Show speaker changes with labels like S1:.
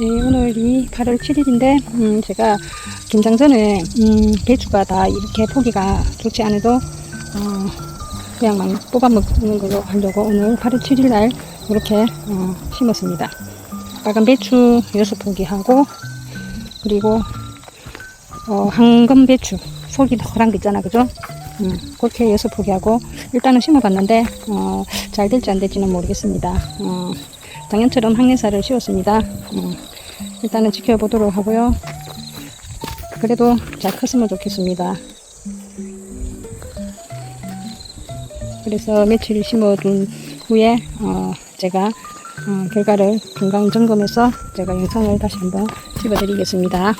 S1: 네, 오늘이 8월 7일인데, 음, 제가 김장 전에, 음, 배추가 다 이렇게 포기가 좋지 않아도, 어, 그냥 막 뽑아 먹는 걸로 하려고 오늘 8월 7일 날 이렇게, 어, 심었습니다. 빨간 배추 6포기 하고, 그리고, 어, 황금 배추, 속이 노란 거 있잖아, 그죠? 음, 그렇게 6포기 하고, 일단은 심어봤는데, 어, 잘 될지 안 될지는 모르겠습니다. 어, 작년처럼 항리사를 씌웠습니다. 음, 일단은 지켜보도록 하고요. 그래도 잘 컸으면 좋겠습니다. 그래서 며칠 심어둔 후에 어, 제가 어, 결과를 건강 점검해서 제가 영상을 다시 한번 찍어드리겠습니다.